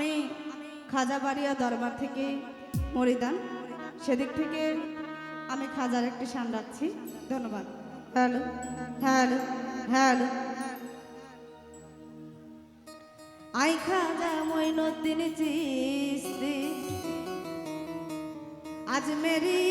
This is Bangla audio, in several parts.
আমি খাজাবাড়িয়া দরবার থেকে মরিদান। সেদিক থেকে আমি খাজার একটি সান রাখছি। ধন্যবাদ। Hello hello hello. I Khwaja Moinuddin Chishti Ajmeri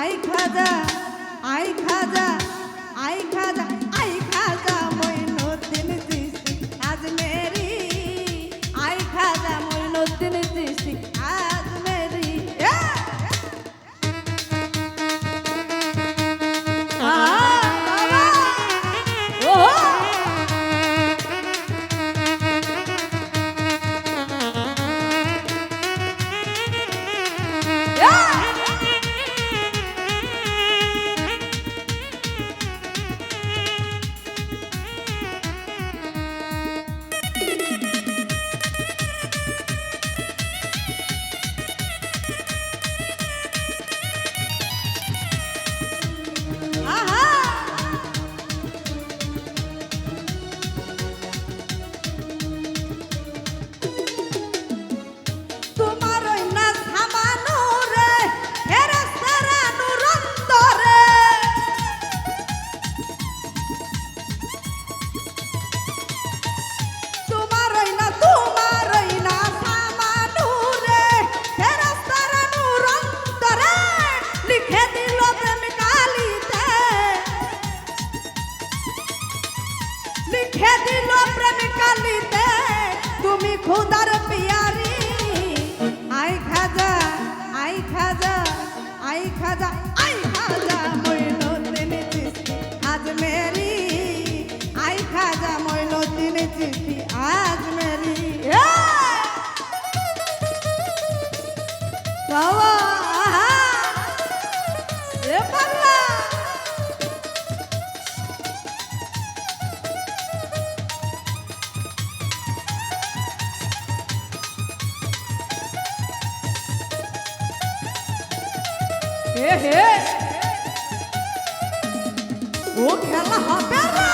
আই খাজা আই খাজা আই খাজা। রাইখা যায় আই হে হে। ও খেলা হবে না।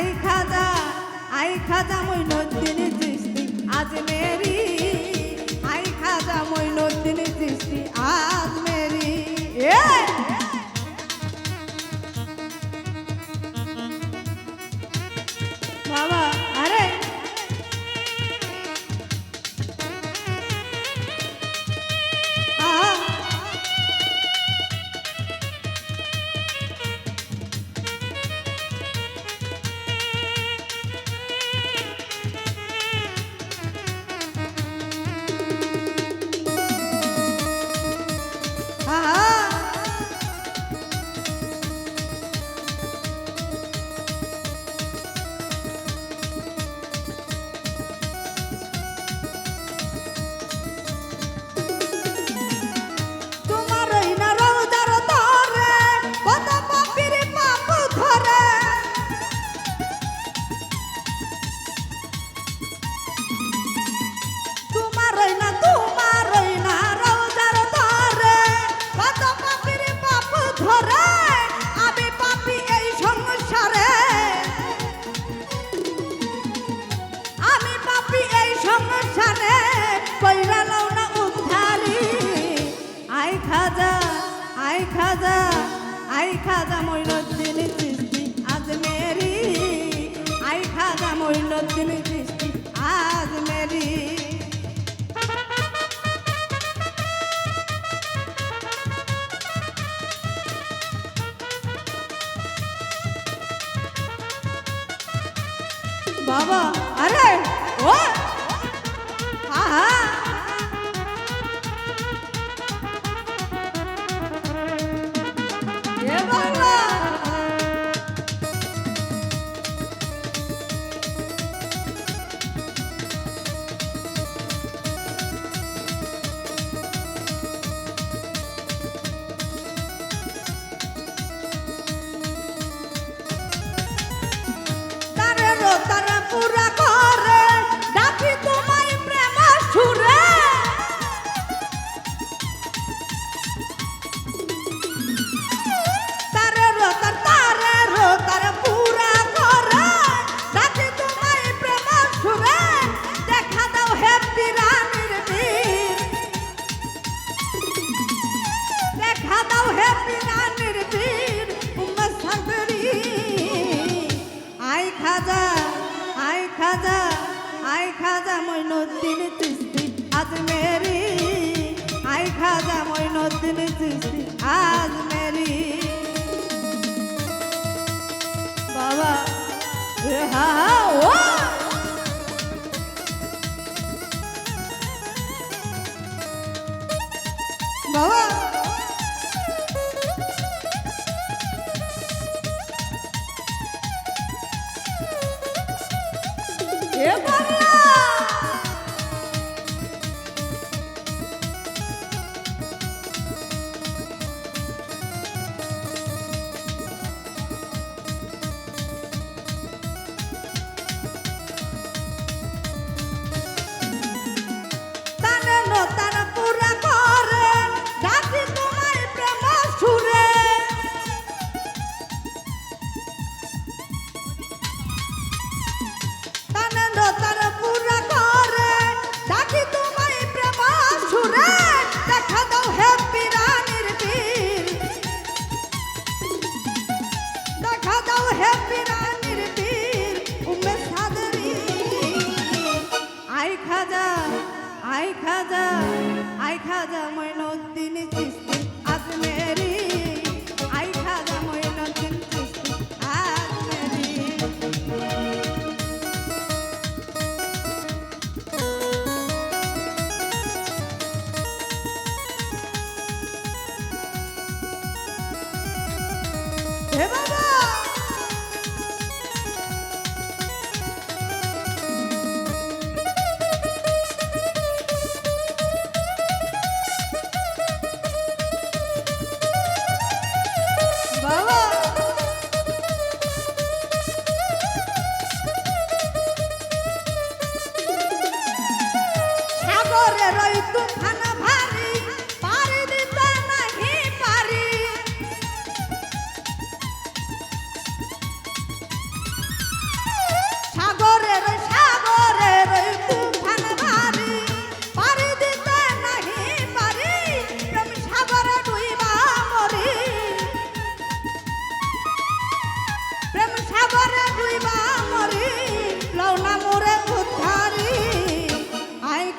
আই খাজা আই খাজা মইনুদ্দিন চিস্তি আজ মেরি এই খাজা মইনুদ্দিন সৃষ্টি, আজ মেরি। আই খাজা মইনুদ্দিন সৃষ্টি, আজ মেরি। বাবা, আরে, ও! খাজা আই খাজা আই খাজা মইনুদ্দিন চিস্তি আজ মেরি। আই খাজা মইনুদ্দিন চিস্তি আজ মেরি। বাবা হা, ও!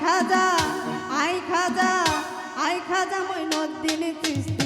খাজা আই খাজা আই খাজা মই মইনুদ্দিন চিস্তি